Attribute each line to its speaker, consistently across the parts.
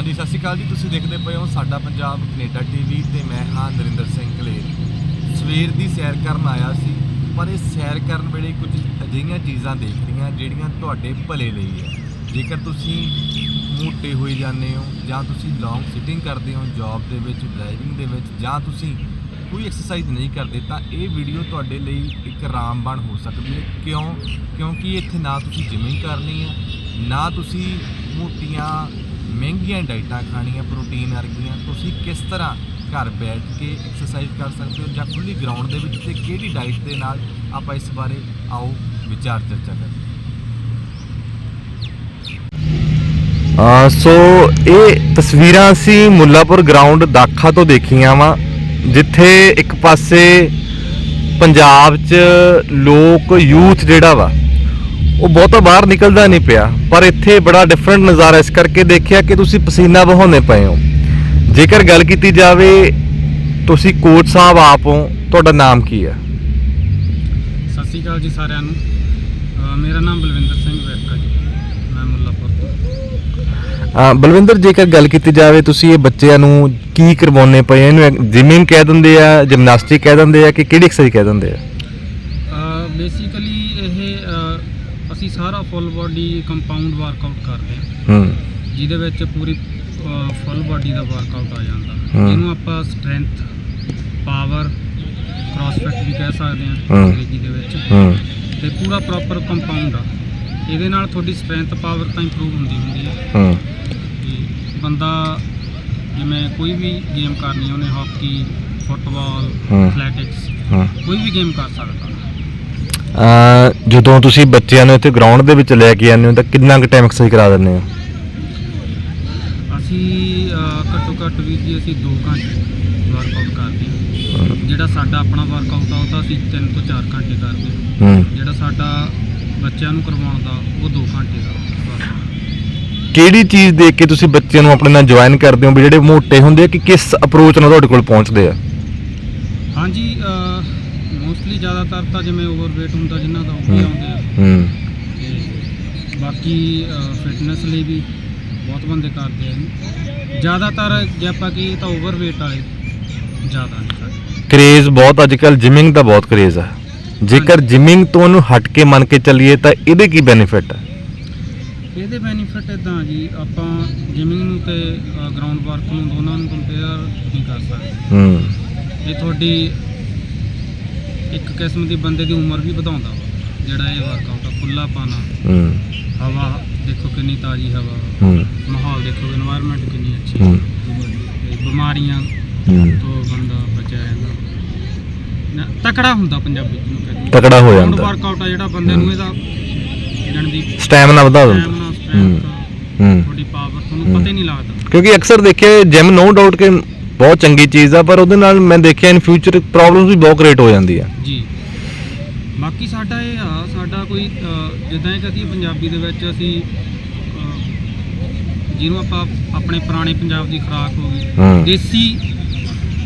Speaker 1: ਹਾਂਜੀ, ਸਤਿ ਸ਼੍ਰੀ ਅਕਾਲ ਜੀ। ਤੁਸੀਂ ਦੇਖਦੇ ਪਏ ਹੋ ਸਾਡਾ ਪੰਜਾਬ ਕੈਨੇਡਾ ਟੀਵੀ ਤੇ ਮੈਂ ਹਾਂ ਨਰਿੰਦਰ ਸਿੰਘ ਕਲੇਰ। ਸਵੇਰ ਦੀ ਸੈਰ ਕਰਨ ਆਇਆ ਸੀ, ਪਰ ਇਹ ਸੈਰ ਕਰਨ ਵੇਲੇ ਕੁਝ ਅਜਿਹੀਆਂ ਚੀਜ਼ਾਂ ਦੇਖਦੀਆਂ ਜਿਹੜੀਆਂ ਤੁਹਾਡੇ ਭਲੇ ਲਈ ਹੈ। ਜੇਕਰ ਤੁਸੀਂ ਮੋਟੇ ਹੋਈ ਜਾਂਦੇ ਹੋ, ਜਾਂ ਤੁਸੀਂ ਲੌਂਗ ਸਿਟਿੰਗ ਕਰਦੇ ਹੋ ਜੌਬ ਦੇ ਵਿੱਚ ਡਰਾਈਵਿੰਗ ਦੇ ਵਿੱਚ, ਜਾਂ ਤੁਸੀਂ ਕੋਈ ਐਕਸਰਸਾਈਜ਼ ਨਹੀਂ ਕਰਦੇ, ਤਾਂ ਇਹ ਵੀਡੀਓ ਤੁਹਾਡੇ ਲਈ ਇੱਕ ਰਾਮਬਾਣ ਹੋ ਸਕਦੀ ਹੈ। ਕਿਉਂ? ਕਿਉਂਕਿ ਇੱਥੇ ਨਾ ਤੁਸੀਂ ਜਿਮਿੰਗ ਕਰਨੀ ਹੈ, ਨਾ ਤੁਸੀਂ ਮੋਟੀਆਂ ਮਹਿੰਗੀਆਂ ਡਾਈਟਾਂ ਖਾਣੀਆਂ, ਪ੍ਰੋਟੀਨ ਵਰਗੀਆਂ, ਤੁਸੀਂ ਕਿਸ ਤਰ੍ਹਾਂ ਘਰ ਬੈਠ ਕੇ ਐਕਸਰਸਾਈਜ਼ ਕਰ ਸਕਦੇ ਹੋ ਜਾਂ ਖੁੱਲੀ ਗਰਾਊਂਡ ਦੇ ਵਿੱਚ ਤੇ ਕਿਹੜੀ ਡਾਈਟ ਦੇ ਨਾਲ ਆਪਾਂ ਇਸ ਬਾਰੇ ਆਓ ਵਿਚਾਰ ਚਰਚਾ ਕਰੀਏ?
Speaker 2: ਸੋ ਇਹ ਤਸਵੀਰਾਂ ਅਸੀਂ ਮੁੱਲਾਪੁਰ ਗਰਾਊਂਡ ਦਾਖਾ ਤੋਂ ਦੇਖੀਆਂ ਵਾ, ਜਿੱਥੇ ਇੱਕ ਪਾਸੇ ਪੰਜਾਬ 'ਚ ਲੋਕ ਯੂਥ ਜਿਹੜਾ ਵਾ ਉਹ ਬਹੁਤਾ ਬਾਹਰ ਨਿਕਲਦਾ ਨਹੀਂ ਪਿਆ ਪਰ ਇੱਥੇ ਬੜਾ ਡਿਫਰੈਂਟ ਨਜ਼ਾਰਾ ਇਸ ਕਰਕੇ ਦੇਖਿਆ ਕਿ ਤੁਸੀਂ ਪਸੀਨਾ ਵਹਾਉਂਦੇ ਪਏ ਹੋ। ਜੇਕਰ ਗੱਲ ਕੀਤੀ ਜਾਵੇ ਤੁਸੀਂ ਕੋਚ ਸਾਹਿਬ ਆਪ ਹੋ ਤੁਹਾਡਾ ਨਾਮ ਕੀ ਹੈ?
Speaker 3: ਸਤਿ ਸ਼੍ਰੀ ਅਕਾਲ ਜੀ ਸਾਰਿਆਂ ਨੂੰ। ਅਹ ਮੇਰਾ ਨਾਮ ਬਲਵਿੰਦਰ ਸਿੰਘ ਵਿਰਕਾ ਜੀ। ਮੈਂ ਮੁੱਲਾਪੁਰ ਤੋਂ।
Speaker 2: ਅ, ਬਲਵਿੰਦਰ ਜੇਕਰ ਗੱਲ ਕੀਤੀ ਜਾਵੇ ਤੁਸੀਂ ਇਹ ਬੱਚਿਆਂ ਨੂੰ ਕੀ ਕਰਵਾਉਣੇ ਪਏ ਇਹਨੂੰ ਜਿਮਿੰਗ ਕਹਿ ਦਿੰਦੇ ਆ ਜਿਮਨਾਸਟਿਕ ਕਹਿ ਦਿੰਦੇ ਆ ਕਿ ਕਿਹੜੀ ਐਕਸਰਸਾਈਜ਼ ਕਹਿ ਦਿੰਦੇ ਆ?
Speaker 3: ਬੇਸਿਕਲੀ ਅਹ, ਅਸੀਂ ਸਾਰਾ ਫੁੱਲ ਬਾਡੀ ਕੰਪਾਊਂਡ ਵਰਕਆਊਟ ਕਰਦੇ ਹਾਂ
Speaker 2: ਹੂੰ।
Speaker 3: ਜਿਹਦੇ ਵਿੱਚ ਪੂਰੀ ਫੁੱਲ ਬਾਡੀ ਦਾ ਵਰਕਆਊਟ ਆ ਜਾਂਦਾ। ਜਿਹਨੂੰ ਆਪਾਂ ਸਟਰੈਂਥ ਪਾਵਰ ਕ੍ਰਾਸਫਿਟ ਵੀ ਕਹਿ ਸਕਦੇ ਹਾਂ। ਅੰਗਰੇਜ਼ੀ ਦੇ ਵਿੱਚ।
Speaker 2: ਹੂੰ।
Speaker 3: ਤੇ ਪੂਰਾ ਪ੍ਰੋਪਰ ਕੰਪਾਊਂਡ ਆ। ਇਹਦੇ ਨਾਲ ਤੁਹਾਡੀ ਸਟਰੈਂਥ ਪਾਵਰ ਤਾਂ ਇੰਪਰੂਵ ਹੁੰਦੀ ਹੁੰਦੀ ਹੈ। ਬੰਦਾ ਜਿਵੇਂ ਕੋਈ ਵੀ ਗੇਮ ਕਰਨੀ ਉਹਨੇ ਹਾਕੀ ਫੁੱਟਬਾਲ। ਐਥਲੈਟਿਕਸ ਕੋਈ ਵੀ ਗੇਮ ਕਰ ਸਕਦਾ।
Speaker 2: ਜਦੋਂ ਤੁਸੀਂ ਬੱਚਿਆਂ ਨੂੰ ਇੱਥੇ ਗਰਾਊਂਡ ਦੇ ਵਿੱਚ ਲੈ ਕੇ ਆਉਂਦੇ ਹੋ ਤਾਂ ਕਿੰਨਾ ਕੁ ਟਾਈਮ ਐਕਸਰਸਾਈਜ਼ ਕਰਾ ਦਿੰਦੇ ਹੋ?
Speaker 3: ਅਸੀਂ ਅਹ, ਘੱਟੋ ਘੱਟ ਵੀ ਜੀ ਅਸੀਂ 2 ਘੰਟੇ ਵਰਕਆਊਟ ਕਰਦੇ ਹਾਂ।
Speaker 2: ਹੂੰ,
Speaker 3: ਜਿਹੜਾ ਸਾਡਾ ਆਪਣਾ ਵਰਕਆਊਟ ਆ ਉਹ ਤਾਂ ਅਸੀਂ 3 ਤੋਂ 4 ਘੰਟੇ ਕਰਦੇ ਹਾਂ।
Speaker 2: ਹੂੰ।
Speaker 3: ਜਿਹੜਾ ਸਾਡਾ ਬੱਚਿਆਂ ਨੂੰ ਕਰਵਾਉਣ ਦਾ ਉਹ 2 ਘੰਟੇ ਦਾ। workout।
Speaker 2: ਕਿਹੜੀ ਚੀਜ਼ ਦੇਖ ਕੇ ਤੁਸੀਂ ਬੱਚਿਆਂ ਨੂੰ ਆਪਣੇ ਨਾਲ ਜੁਆਇਨ ਕਰਦੇ ਹੋ? ਵੀ ਜਿਹੜੇ ਮੋਟੇ ਹੁੰਦੇ ਆ ਕਿ ਕਿਸ ਅਪਰੋਚ ਨਾਲ ਤੁਹਾਡੇ ਕੋਲ ਪਹੁੰਚਦੇ ਆ?
Speaker 3: ਹਾਂਜੀ ਜ਼ਿਆਦਾਤਰ ਤਾਂ ਜਿਵੇਂ ਓਵਰਵੇਟ ਹੁੰਦਾ ਜਿਨ੍ਹਾਂ ਦਾ ਉਹ ਵੀ। ਆਉਂਦੇ ਆ।
Speaker 2: ਹੂੰ।
Speaker 3: ਤੇ ਬਾਕੀ ਫਿਟਨੈਸ ਲਈ ਵੀ ਬਹੁਤ ਬੰਦੇ ਕਰਦੇ ਆ। ਜ਼ਿਆਦਾਤਰ ਜੇ ਆਪਾਂ ਕਹੀਏ ਤਾਂ ਓਵਰਵੇਟ ਵਾਲੇ ਜ਼ਿਆਦਾ ਨੇ ਸਾਡੇ।
Speaker 2: ਕਰੇਜ਼ ਬਹੁਤ ਅੱਜ ਕੱਲ ਜਿਮਿੰਗ ਦਾ ਬਹੁਤ ਕਰੇਜ਼ ਆ। ਜੇਕਰ ਜਿਮਿੰਗ ਤੋਂ ਉਹਨੂੰ ਹਟ ਕੇ ਮੰਨ ਕੇ ਚੱਲੀਏ ਤਾਂ ਇਹਦੇ ਕੀ ਬੈਨੀਫਿਟ ਆ?
Speaker 3: ਇਹਦੇ ਬੈਨੀਫਿਟ ਇਦਾਂ ਜੀ ਆਪਾਂ ਜਿਮਿੰਗ ਨੂੰ ਤੇ ਗਰਾਊਂਡ ਵਰਕ ਨੂੰ ਦੋਨਾਂ ਨੂੰ ਕੰਪੇਅਰ ਨਹੀਂ ਕਰ ਸਕਦੇ।
Speaker 2: ਹੂੰ।
Speaker 3: ਇਹ ਤੁਹਾਡੀ ਇੱਕ ਕਿਸਮ ਦੀ ਬੰਦੇ ਦੀ ਉਮਰ ਵੀ ਵਧਾਉਂਦਾ ਵਾ। ਜਿਹੜਾ ਇਹ ਵਰਕਆਊਟ ਆ ਖੁੱਲਾ ਪਾਣਾ
Speaker 2: ਹੂੰ।
Speaker 3: ਹਵਾ ਦੇਖੋ ਕਿੰਨੀ ਤਾਜ਼ੀ ਹਵਾ।
Speaker 2: ਹੂੰ।
Speaker 3: ਮਾਹੌਲ ਦੇਖੋ এনवायरमेंट ਕਿੰਨੀ ਅੱਛੀ।
Speaker 2: ਹੂੰ।
Speaker 3: ਬਿਮਾਰੀਆਂ ਤੋਂ ਬੰਦਾ ਬਚਿਆ ਰਹਿੰਦਾ ਤਕੜਾ ਹੁੰਦਾ ਪੰਜਾਬੀ ਨੂੰ ਕਹਿੰਦੇ
Speaker 2: ਤਕੜਾ ਹੋ ਜਾਂਦਾ।
Speaker 3: ਵਰਕਆਊਟ ਆ ਜਿਹੜਾ ਬੰਦੇ ਨੂੰ ਇਹਦਾ ਜਾਣ ਦੀ
Speaker 2: ਸਟੈਮਿਨਾ ਵਧਾ ਦਿੰਦਾ। ਹੂੰ। ਹੂੰ।
Speaker 3: ਤੁਹਾਡੀ ਪਾਵਰ ਤੁਹਾਨੂੰ ਪਤਾ ਹੀ ਨਹੀਂ ਲੱਗਦਾ।
Speaker 2: ਕਿਉਂਕਿ ਅਕਸਰ ਦੇਖਿਆ ਜਿਮ ਨੋ ਡਾਊਟ ਕਿ ਬਹੁਤ ਚੰਗੀ ਚੀਜ਼ ਆ ਪਰ ਉਹਦੇ ਨਾਲ ਮੈਂ ਦੇਖਿਆ ਇਨ ਫਿਊਚਰ ਪ੍ਰੋਬਲਮਸ ਵੀ ਬਹੁਤ ਕ੍ਰੀਏਟ ਹੋ ਜਾਂਦੀ ਆ
Speaker 3: ਜੀ। ਬਾਕੀ ਸਾਡਾ ਇਹ ਆ ਸਾਡਾ ਕੋਈ ਜਿੱਦਾਂ ਇਹ ਕਹਦੀ ਪੰਜਾਬੀ ਦੇ ਵਿੱਚ ਅਸੀਂ ਜਿਹਨੂੰ ਆਪਾਂ ਆਪਣੇ ਪੁਰਾਣੇ ਪੰਜਾਬ ਦੀ ਖੁਰਾਕ ਹੋ ਗਈ ਦੇਸੀ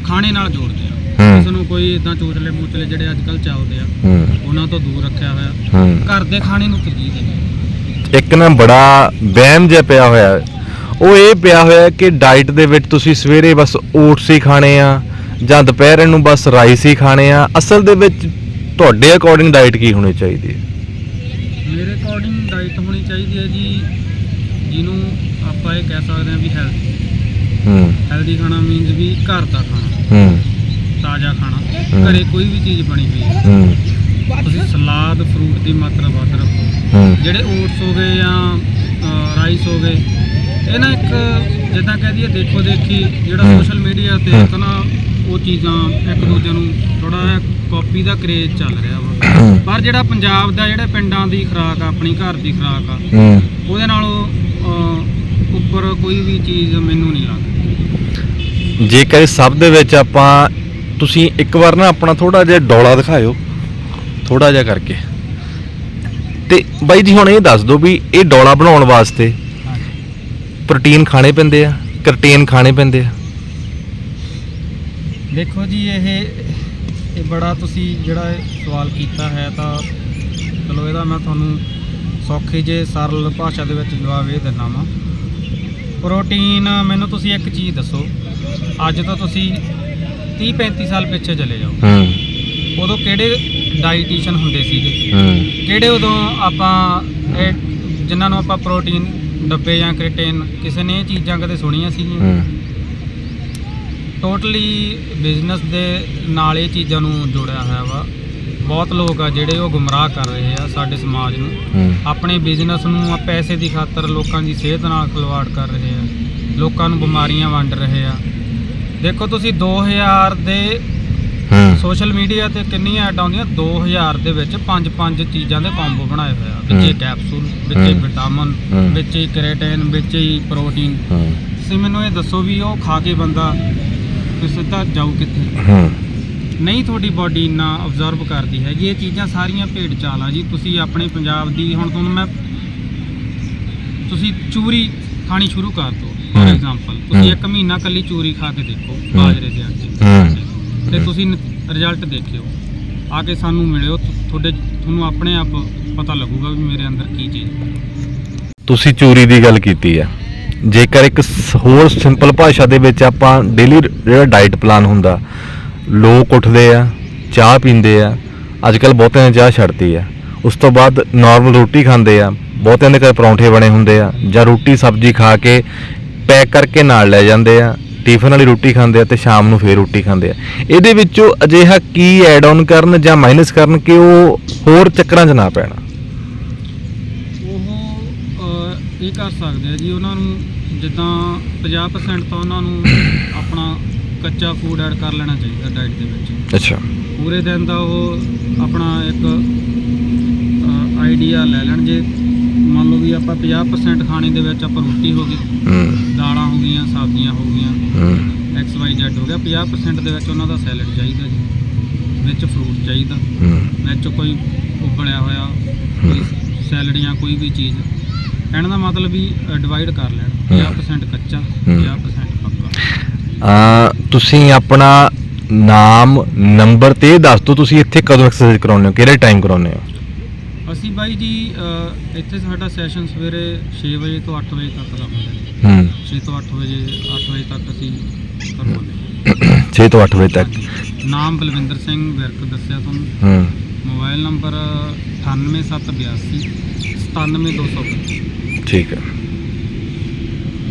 Speaker 3: ਖਾਣੇ ਨਾਲ ਜੋੜਦੇ ਆ।
Speaker 2: ਹੂੰ।
Speaker 3: ਕਿਸੇ ਨੂੰ ਕੋਈ ਇਦਾਂ ਚੋਚਲੇ ਮੂਚਲੇ ਜਿਹੜੇ ਅੱਜ ਕੱਲ ਚੱਲਦੇ ਆ
Speaker 2: ਹੂੰ।
Speaker 3: ਉਹਨਾਂ ਤੋਂ ਦੂਰ ਰੱਖਿਆ ਹੋਇਆ।
Speaker 2: ਹੂੰ।
Speaker 3: ਘਰ ਦੇ ਖਾਣੇ ਨੂੰ ਤਰਜੀਹ ਦਿੰਦੇ
Speaker 2: ਇੱਕ ਨਾ ਬੜਾ ਵਹਿਮ ਜਿਹਾ ਪਿਆ ਹੋਇਆ ਹੈ। ਉਹ ਇਹ ਪਿਆ ਹੋਇਆ ਕਿ ਡਾਈਟ ਦੇ ਵਿੱਚ ਤੁਸੀਂ ਸਵੇਰੇ ਬਸ ਓਟਸ ਹੀ ਖਾਣੇ ਆ ਜਾਂ ਦੁਪਹਿਰ ਨੂੰ ਬਸ ਰਾਈਸ ਹੀ ਖਾਣੇ ਆ। ਅਸਲ ਦੇ ਵਿੱਚ ਤੁਹਾਡੇ ਅਕੋਰਡਿੰਗ ਡਾਈਟ ਕੀ ਹੋਣੀ ਚਾਹੀਦੀ ਹੈ?
Speaker 3: ਮੇਰੇ ਅਕੋਰਡਿੰਗ ਡਾਈਟ ਹੋਣੀ ਚਾਹੀਦੀ ਹੈ ਜੀ ਜਿਹਨੂੰ ਆਪਾਂ ਇਹ ਕਹਿ ਸਕਦੇ ਹਾਂ ਵੀ ਹੈਲਦੀ
Speaker 2: ਹੂੰ।
Speaker 3: ਹੈਲਦੀ ਖਾਣਾ ਮੀਨਸ ਵੀ ਘਰ ਦਾ ਖਾਣਾ
Speaker 2: ਹੂੰ।
Speaker 3: ਤਾਜ਼ਾ ਖਾਣਾ। ਘਰੇ ਕੋਈ ਵੀ ਚੀਜ਼ ਬਣੀ ਹੋਈ ਹੈ।
Speaker 2: ਹੂੰ।
Speaker 3: ਤੁਸੀਂ ਸਲਾਦ ਫਰੂਟ ਦੀ ਮਾਤਰਾ ਵੱਧ ਰੱਖੋ।
Speaker 2: ਹੂੰ।
Speaker 3: ਜਿਹੜੇ ਓਟਸ ਹੋ ਗਏ ਜਾਂ ਰਾਈਸ ਹੋ ਗਏ ਇਹ ਨਾ ਇੱਕ ਜਿੱਦਾਂ ਕਹਿ ਦਈਏ ਦੇਖੋ ਦੇਖੀ ਜਿਹੜਾ। ਸੋਸ਼ਲ ਮੀਡੀਆ ਤੇ। ਇੱਕ ਨਾ ਉਹ ਚੀਜ਼ਾਂ ਇੱਕ ਦੂਜੇ ਨੂੰ ਥੋੜਾ ਜਿਹਾ ਕਾਪੀ ਦਾ ਕਰੇਜ਼ ਚੱਲ ਰਿਹਾ ਵਾ। ਪਰ ਜਿਹੜਾ ਪੰਜਾਬ ਦਾ ਜਿਹੜੇ ਪਿੰਡਾਂ ਦੀ ਖੁਰਾਕ ਆ ਆਪਣੀ ਘਰ ਦੀ ਖੁਰਾਕ ਆ ਉਹਦੇ ਨਾਲੋਂ ਉੱਪਰ ਕੋਈ ਵੀ ਚੀਜ਼ ਮੈਨੂੰ ਨਹੀਂ ਲੱਗਦੀ।
Speaker 2: ਜੇਕਰ ਇਸ ਸਭ ਦੇ ਵਿੱਚ ਆਪਾਂ ਤੁਸੀਂ ਇੱਕ ਵਾਰ ਨਾ ਆਪਣਾ ਥੋੜਾ ਜਿਹਾ ਡੋਲਾ ਦਿਖਾਇਓ ਥੋੜਾ ਜਿਹਾ ਕਰਕੇ। ਤੇ ਬਾਈ ਜੀ ਹੁਣ ਇਹ ਦੱਸ ਦਿਓ ਵੀ ਇਹ ਡੋਲਾ ਬਣਾਉਣ ਵਾਸਤੇ ਪ੍ਰੋਟੀਨ ਖਾਣੇ ਪੈਂਦੇ ਆ ਕਰਟੇਨ ਖਾਣੇ ਪੈਂਦੇ ਆ।
Speaker 3: ਦੇਖੋ ਜੀ ਇਹ ਇਹ ਬੜਾ ਤੁਸੀਂ ਜਿਹੜਾ ਇਹ ਸਵਾਲ ਕੀਤਾ ਹੈ ਤਾਂ ਚਲੋ ਇਹਦਾ ਮੈਂ ਤੁਹਾਨੂੰ ਸੌਖੀ ਜੇ ਸਰਲ ਭਾਸ਼ਾ ਦੇ ਵਿੱਚ ਜਵਾਬ ਇਹ ਦਿੰਦਾ ਵਾਂ। ਪ੍ਰੋਟੀਨ ਮੈਨੂੰ ਤੁਸੀਂ ਇੱਕ ਚੀਜ਼ ਦੱਸੋ ਅੱਜ ਤੋਂ ਤੁਸੀਂ 30 35 ਸਾਲ ਪਿੱਛੇ ਚਲੇ ਜਾਓ।
Speaker 2: ਹੂੰ।
Speaker 3: ਉਦੋਂ ਕਿਹੜੇ ਡਾਈਟੀਸ਼ੀਅਨ ਹੁੰਦੇ ਸੀਗੇ?
Speaker 2: ਹੂੰ।
Speaker 3: ਕਿਹੜੇ ਉਦੋਂ ਆਪਾਂ ਇਹ ਜਿਨ੍ਹਾਂ ਨੂੰ ਆਪਾਂ ਪ੍ਰੋਟੀਨ ਡੱਬੇ ਜਾਂ ਕ੍ਰੀਟਿਨ ਕਿਸੇ ਨੇ ਇਹ ਚੀਜ਼ਾਂ ਕਦੇ ਸੁਣੀਆਂ ਸੀਗੀਆਂ?
Speaker 2: ਹੂੰ।
Speaker 3: ਟੋਟਲੀ ਬਿਜ਼ਨਸ ਦੇ ਨਾਲ ਇਹ ਚੀਜ਼ਾਂ ਨੂੰ ਜੋੜਿਆ ਹੋਇਆ ਵਾ। ਬਹੁਤ ਲੋਕ ਆ ਜਿਹੜੇ ਉਹ ਗੁੰਮਰਾਹ ਕਰ ਰਹੇ ਆ ਸਾਡੇ ਸਮਾਜ ਨੂੰ।
Speaker 2: ਹੂੰ।
Speaker 3: ਆਪਣੇ ਬਿਜ਼ਨਸ ਨੂੰ ਆ ਪੈਸੇ ਦੀ ਖਾਤਰ ਲੋਕਾਂ ਦੀ ਸਿਹਤ ਨਾਲ ਖਿਲਵਾੜ ਕਰ ਰਹੇ ਆ। ਲੋਕਾਂ ਨੂੰ ਬਿਮਾਰੀਆਂ ਵੰਡ ਰਹੇ ਆ। ਦੇਖੋ ਤੁਸੀਂ 2000 ਦੇ
Speaker 2: ਹੂੰ
Speaker 3: ਸੋਸ਼ਲ ਮੀਡੀਆ ਤੇ ਕਿੰਨੀਆਂ ਐਡ ਆਉਂਦੀਆਂ 2000 ਦੇ ਵਿੱਚ ਪੰਜ ਪੰਜ ਚੀਜ਼ਾਂ ਦੇ ਕੰਬੋ ਬਣਾਏ ਹੋਏ ਆ ਵਿੱਚੇ
Speaker 2: ਹੂੰ।
Speaker 3: ਕੈਪਸੂਲ ਵਿੱਚੇ
Speaker 2: ਹੂੰ।
Speaker 3: ਵਿਟਾਮਿਨ। ਵਿੱਚੇ ਕ੍ਰੇਟਿਨ ਵਿੱਚੇ ਪ੍ਰੋਟੀਨ
Speaker 2: ਹੂੰ
Speaker 3: ਤੁਸੀਂ ਮੈਨੂੰ ਇਹ ਦੱਸੋ ਵੀ ਉਹ ਖਾ ਕੇ ਬੰਦਾ ਵੀ ਸਿੱਧਾ ਜਾਊ ਕਿੱਥੇ ਨਹੀਂ ਤੁਹਾਡੀ ਬਾਡੀ ਇੰਨਾ ਅਬਜ਼ਰਵ ਕਰਦੀ ਹੈਗੀ ਇਹ ਚੀਜ਼ਾਂ ਸਾਰੀਆਂ ਭੇਡ ਚਾਲਾਂ ਜੀ ਤੁਸੀਂ ਆਪਣੇ ਪੰਜਾਬ ਦੀ ਹੁਣ ਤੁਹਾਨੂੰ ਮੈਂ ਤੁਸੀਂ ਚੂਰੀ ਖਾਣੀ ਸ਼ੁਰੂ ਕਰ ਦਿਓ ਫੋਰ। ਐਗਜ਼ਾਮਪਲ ਤੁਸੀਂ। ਇੱਕ ਮਹੀਨਾ ਕੱਲੀ ਚੂਰੀ ਖਾ ਕੇ ਦੇਖੋ। ਬਾਜਰੇ ਦੇ ਆਟੇ ਤੇ ਤੁਸੀਂ ਰਿਜ਼ਲਟ ਦੇਖਿਓ। ਆ ਕੇ ਸਾਨੂੰ ਮਿਲਿਓ ਤੁਹਾਡੇ, ਤੁਹਾਨੂੰ ਆਪਣੇ ਆਪ ਪਤਾ ਲੱਗੂਗਾ ਵੀ ਮੇਰੇ ਅੰਦਰ ਕੀ ਚੀਜ਼ ਹੈ।
Speaker 2: ਤੁਸੀਂ ਚੋਰੀ ਦੀ ਗੱਲ ਕੀਤੀ ਹੈ। ਜੇਕਰ ਇੱਕ ਸ- ਹੋਰ ਸਿੰਪਲ ਭਾਸ਼ਾ ਦੇ ਵਿੱਚ ਆਪਾਂ ਡੇਲੀ ਜਿਹੜਾ ਡਾਈਟ ਪਲਾਨ ਹੁੰਦਾ, ਲੋਕ ਉੱਠਦੇ ਆ, ਚਾਹ ਪੀਂਦੇ ਆ ਅੱਜ ਕੱਲ ਬਹੁਤਿਆਂ ਨੇ ਚਾਹ ਛੱਡਤੀ ਆ। ਉਸ ਤੋਂ ਬਾਅਦ ਨਾਰਮਲ ਰੋਟੀ ਖਾਂਦੇ ਆ, ਬਹੁਤਿਆਂ ਦੇ ਘਰ ਪਰੌਂਠੇ ਬਣੇ ਹੁੰਦੇ ਆ ਜਾਂ ਰੋਟੀ ਸਬਜ਼ੀ ਖਾ ਕੇ ਪੈਕ ਕਰਕੇ ਨਾਲ ਲੈ ਜਾਂਦੇ ਆ ਟਿਫਨ ਵਾਲੀ ਰੋਟੀ ਖਾਂਦੇ ਆ ਤੇ ਸ਼ਾਮ ਨੂੰ ਫੇਰ ਰੋਟੀ ਖਾਂਦੇ ਆ। ਇਹਦੇ ਵਿੱਚੋਂ ਅਜਿਹਾ ਕੀ ਐਡ ਆਨ ਕਰਨ ਜਾਂ ਮਾਈਨਸ ਕਰਨ ਕਿ ਉਹ ਹੋਰ ਚੱਕਰਾਂ 'ਚ ਨਾ ਪੈਣਾ?
Speaker 3: ਉਹ ਅਹ, ਇਹ ਕਰ ਸਕਦੇ ਆ ਜੀ ਉਹਨਾਂ ਨੂੰ ਜਿੱਦਾਂ 50% ਤਾਂ ਉਹਨਾਂ ਨੂੰ ਆਪਣਾ ਕੱਚਾ ਫੂਡ ਐਡ ਕਰ ਲੈਣਾ ਚਾਹੀਦਾ ਡਾਈਟ ਦੇ ਵਿੱਚ।
Speaker 2: ਅੱਛਾ।
Speaker 3: ਪੂਰੇ ਦਿਨ ਦਾ ਉਹ ਆਪਣਾ ਇੱਕ ਆਈਡੀਆ ਲੈ ਲੈਣ ਜੇ ਮੰਨ ਲਓ ਵੀ ਆਪਾਂ 50% ਖਾਣੇ ਦੇ ਵਿੱਚ ਆਪਾਂ ਰੋਟੀ ਹੋ ਗਈ
Speaker 2: ਹੂੰ।
Speaker 3: ਦਾਲਾਂ ਹੋ ਗਈਆਂ ਸਬਜ਼ੀਆਂ ਹੋ ਗਈਆਂ
Speaker 2: ਹੂੰ।
Speaker 3: ਐਕਸ ਵਾਈ ਜ਼ੈਡ ਹੋ ਗਿਆ 50% ਦੇ ਵਿੱਚ ਉਹਨਾਂ ਦਾ ਸੈਲਡ ਚਾਹੀਦਾ ਜੀ ਵਿੱਚ ਫਰੂਟ ਚਾਹੀਦਾ
Speaker 2: ਹੂੰ।
Speaker 3: ਵਿੱਚ ਕੋਈ ਉਬਲਿਆ ਹੋਇਆ ਕੋਈ ਸੈਲਡ ਜਾਂ ਕੋਈ ਵੀ ਚੀਜ਼। ਕਹਿਣ ਦਾ ਮਤਲਬ ਵੀ ਡਿਵਾਈਡ ਕਰ ਲੈਣ 50% ਕੱਚਾ 50% ਪੱਕਾ।
Speaker 2: ਆ ਤੁਸੀਂ ਆਪਣਾ ਨਾਮ ਨੰਬਰ ਤੇ ਇਹ ਦੱਸ ਦਿਓ ਤੁਸੀਂ ਇੱਥੇ ਕਦੋਂ ਐਕਸਰਸਾਈਜ਼ ਕਰਾਉਂਦੇ ਹੋ ਕਿਹੜੇ ਟਾਈਮ ਕਰਾਉਂਦੇ ਹੋ?
Speaker 3: ਬਾਈ ਜੀ ਅਹ, ਇੱਥੇ ਸਾਡਾ ਸੈਸ਼ਨ ਸਵੇਰੇ 6 ਵਜੇ ਤੋਂ 8 ਵਜੇ ਤੱਕ ਦਾ ਹੁੰਦਾ ਜੀ
Speaker 2: ਹੂੰ।
Speaker 3: 6 ਤੋਂ 8 ਵਜੇ 8 ਵਜੇ ਤੱਕ ਅਸੀਂ ਕਰਵਾਉਂਦੇ
Speaker 2: 6 ਤੋਂ 8 ਵਜੇ ਤੱਕ।
Speaker 3: ਹਾਂ। ਨਾਮ ਬਲਵਿੰਦਰ ਸਿੰਘ ਵਿਰਕ ਦੱਸਿਆ ਤੁਹਾਨੂੰ।
Speaker 2: ਹੂੰ।
Speaker 3: ਮੋਬਾਈਲ ਨੰਬਰ 98782 97200
Speaker 2: ਠੀਕ ਹੈ।